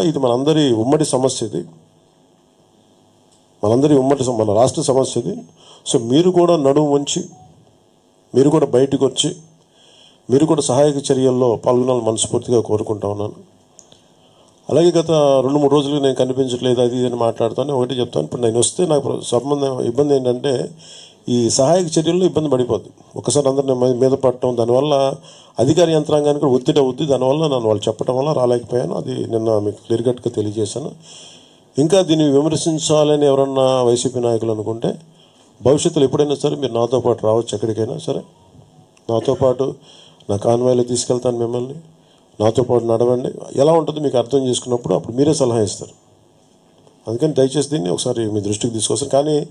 ఇది మనందరి ఉమ్మడి సమస్య ఇది. మనందరి ఉమ్మడి మన రాష్ట్ర సమస్య ఇది. సో మీరు కూడా నడుము ఉంచి మీరు కూడా బయటకు వచ్చి మీరు కూడా సహాయక చర్యల్లో పాల్గొనాలని మనస్ఫూర్తిగా కోరుకుంటా ఉన్నాను. అలాగే గత రెండు మూడు రోజులు నేను కనిపించట్లేదు అది ఇది అని మాట్లాడుతాను ఒకటి చెప్తాను. ఇప్పుడు నేను వస్తే నాకు సంబంధం ఇబ్బంది ఏంటంటే ఈ సహాయక చర్యల్లో ఇబ్బంది పడిపోద్ది. ఒకసారి అందరిని మీద పడటం దానివల్ల అధికార యంత్రాంగానికి కూడా ఒత్తిడి అవుద్ది. దానివల్ల నన్ను వాళ్ళు చెప్పడం వల్ల రాలేకపోయాను. అది నిన్న మీకు క్లియర్ కట్గా తెలియజేశాను. ఇంకా దీన్ని విమర్శించాలని ఎవరన్నా వైసీపీ నాయకులు అనుకుంటే భవిష్యత్తులో ఎప్పుడైనా సరే మీరు నాతో పాటు రావచ్చు ఎక్కడికైనా సరే. నాతో పాటు నా కాన్వాయ్లో తీసుకెళ్తాను మిమ్మల్ని. నాతో పాటు నడవండి. ఎలా ఉంటుందో మీకు అర్థం చేసుకున్నప్పుడు అప్పుడు మీరే సలహా ఇస్తారు. అందుకని దయచేసి దీన్ని ఒకసారి మీ దృష్టికి తీసుకొస్తాను. కానీ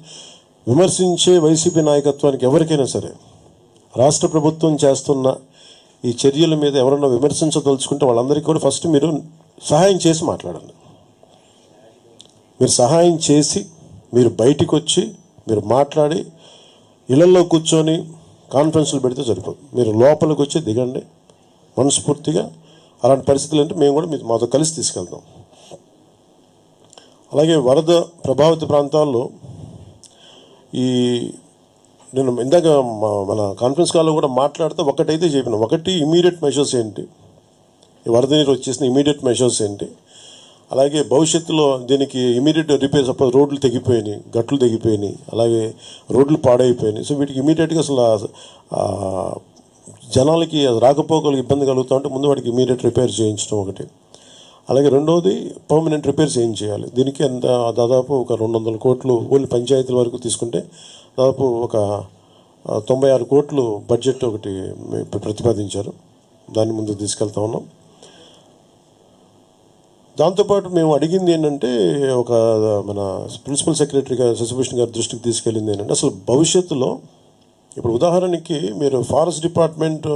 విమర్శించే వైసీపీ నాయకత్వానికి ఎవరికైనా సరే రాష్ట్ర ప్రభుత్వం చేస్తున్న ఈ చర్యల మీద ఎవరన్నా విమర్శించదలుచుకుంటే వాళ్ళందరికీ కూడా ఫస్ట్ మీరు సహాయం చేసి మాట్లాడండి. మీరు సహాయం చేసి మీరు బయటికి వచ్చి మీరు మాట్లాడి ఇళ్ళలో కూర్చొని కాన్ఫరెన్స్లు పెడితే సరిపోదు. మీరు లోపలికి వచ్చి దిగండి మనస్ఫూర్తిగా. అలాంటి పరిస్థితులు అంటే మేము కూడా మీ మాతో కలిసి తీసుకెళ్తాం. అలాగే వరద ప్రభావిత ప్రాంతాల్లో ఈ నేను ఇందాక మన కాన్ఫరెన్స్ కాల్లో కూడా మాట్లాడితే ఒకటైతే చెప్పిన ఒకటి ఇమీడియట్ మెషర్స్ ఏంటి? ఈ వరద నీరు వచ్చేసిన ఇమీడియట్ మెషర్స్ ఏంటి? అలాగే భవిష్యత్తులో దీనికి ఇమీడియట్ రిపేర్ సపోజ్ రోడ్లు తెగిపోయినాయి గట్లు తెగిపోయినాయి అలాగే రోడ్లు పాడైపోయినాయి. సో వీటికి ఇమీడియట్గా అసలు జనాలకి రాకపోకలు ఇబ్బంది కలుగుతూ ఉంటే ముందు వాటికి ఇమీడియట్ రిపేర్ చేయించడం ఒకటి. అలాగే రెండవది పర్మనెంట్ రిపేర్స్ ఏం చేయాలి? దీనికి ఎంత దాదాపు ఒక రెండు వందల కోట్లు ఓన్లీ పంచాయతీల వరకు తీసుకుంటే దాదాపు ఒక తొంభై ఆరు కోట్లు బడ్జెట్ ఒకటి ప్రతిపాదించారు. దాన్ని ముందుకు తీసుకెళ్తా ఉన్నాం. దాంతోపాటు మేము అడిగింది ఏంటంటే ఒక మన ప్రిన్సిపల్ సెక్రటరీ గారు శశిభూషణ్ గారి దృష్టికి తీసుకెళ్ళింది ఏంటంటే అసలు భవిష్యత్తులో ఇప్పుడు ఉదాహరణకి మీరు ఫారెస్ట్ డిపార్ట్మెంట్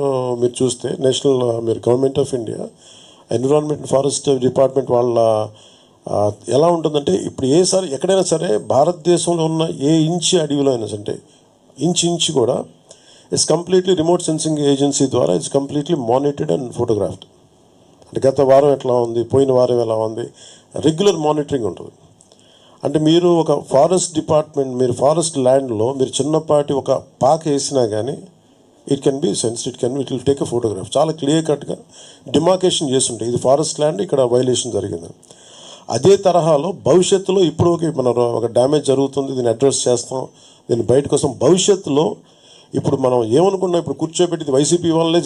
మీరు చూస్తే నేషనల్ మీరు government of India environment forest department వాళ్ళ ఎలా ఉంటుందంటే ఇప్పుడు ఏసారి ఎక్కడైనా సరే భారతదేశంలో ఉన్న ఏ ఇంచి అడవిలో అయినా అంటే ఇంచ్ ఇంచ్ కూడా it's completely remote sensing agency ద్వారా it's completely monitored and photographed అంటే గత వారం ఎట్లా ఉంది పోయిన వారం ఎలా ఉంది రెగ్యులర్ మానిటరింగ్ ఉంటుంది. అంటే మీరు ఒక ఫారెస్ట్ డిపార్ట్మెంట్ మీరు ఫారెస్ట్ ల్యాండ్లో మీరు చిన్నపాటి ఒక పాక వేసినా కానీ it can be sense it can it will take a photograph చాలా క్లియర్ కట్గా డిమార్కేషన్ చేస్తుంటాయి. ఇది ఫారెస్ట్ ల్యాండ్ ఇక్కడ వైలేషన్ జరిగింది. అదే తరహాలో భవిష్యత్తులో ఇప్పుడు ఒక మన ఒక డ్యామేజ్ జరుగుతుంది దీన్ని అడ్రస్ చేస్తాం. దీన్ని బయట కోసం భవిష్యత్తులో ఇప్పుడు మనం ఏమనుకున్నాం ఇప్పుడు కూర్చోబెట్టి వైసీపీ వాళ్ళే